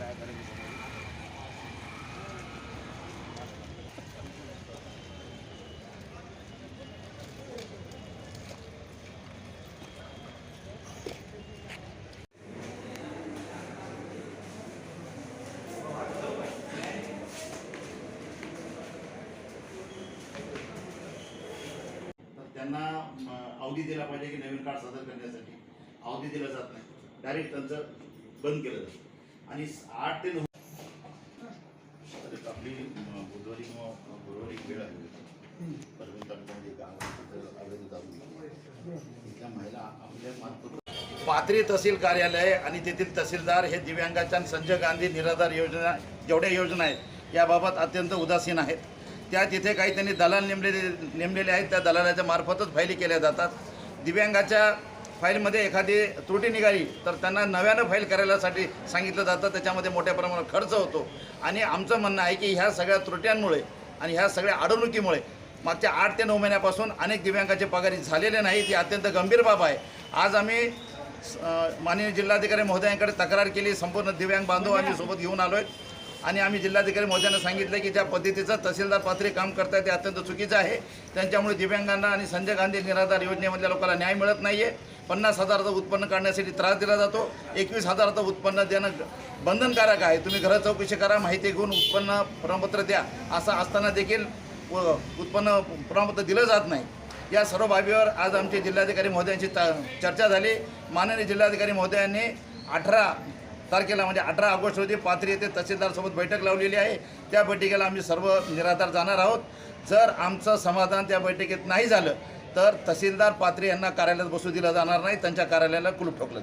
तर काय त्यांना अवधी दिला पाहिजे की नवीन कार्ड सादर करण्यासाठी. अवधी दिला जात नाही. डायरेक्ट त्यांचं बंद केलं जातं. आणि आठ ते नऊ आपली बुधवारी किंवा गुरुवारी वेळ आहे. परभणी तालुक्यामध्ये गाव आवेदन तिथं इथल्या महिला आपल्या मानपत्र पाथरी तहसील कार्यालय आणि तेथील तहसीलदार हे दिव्यांगाच्या आणि संजय गांधी निराधार योजना जेवढ्या योजना आहेत याबाबत अत्यंत उदासीन आहेत. त्या तिथे काही त्यांनी दलाल नेमलेले नेमलेले आहेत. त्या दलालाच्या मार्फतच फायली केल्या जातात. दिव्यांगाच्या फाईलमध्ये एखादी त्रुटी निघाली तर त्यांना नव्यानं फाईल करायलासाठी सांगितलं जातं. त्याच्यामध्ये मोठ्या प्रमाणात खर्च होतो. आणि आमचं म्हणणं आहे की ह्या सगळ्या त्रुट्यांमुळे आणि ह्या सगळ्या अडवणुकीमुळे मागच्या आठ ते नऊ महिन्यापासून अनेक दिव्यांगाचे पगारी झालेले नाहीत ही अत्यंत गंभीर बाब आहे. आज आम्ही माननीय जिल्हाधिकारी महोदयांकडे तक्रार केली. संपूर्ण दिव्यांग बांधव आम्ही सोबत घेऊन आलो आहेत आणि आम्ही जिल्हाधिकारी महोदयांना सांगितलं की ज्या पद्धतीचं तहसीलदार पात्री काम करतायत ते अत्यंत चुकीचं आहे. त्यांच्यामुळे दिव्यांगांना आणि संजय गांधी निराधार योजनेमधल्या लोकांना न्याय मिळत नाही आहे पन्नास हजाराचं उत्पन्न काढण्यासाठी त्रास दिला जातो. एकवीस हजाराचं उत्पन्न देणं बंधनकारक आहे. तुम्ही घरात चौकशी करा माहिती घेऊन उत्पन्न प्रमाणपत्र द्या. असं असताना देखील व- उत्पन्न प्रमाणपत्र दिलं जात नाही. या सर्व बाबीवर आज आमचे जिल्हाधिकारी महोदयांची चर्चा झाली. माननीय जिल्हाधिकारी महोदयांनी अठरा तारखेला म्हणजे अठरा ऑगस्ट रोजी पाथरी येथे तहसीलदारसोबत बैठक लावलेली आहे. त्या बैठकीला आम्ही सर्व निराधार जाणार आहोत. जर आमचं समाधान त्या बैठकीत नाही झालं तर तहसीलदार पात्रे यांना कार्यालयात बसू दिलं जाणार नाही त्यांच्या कार्यालयाला कुलूप ठोकलं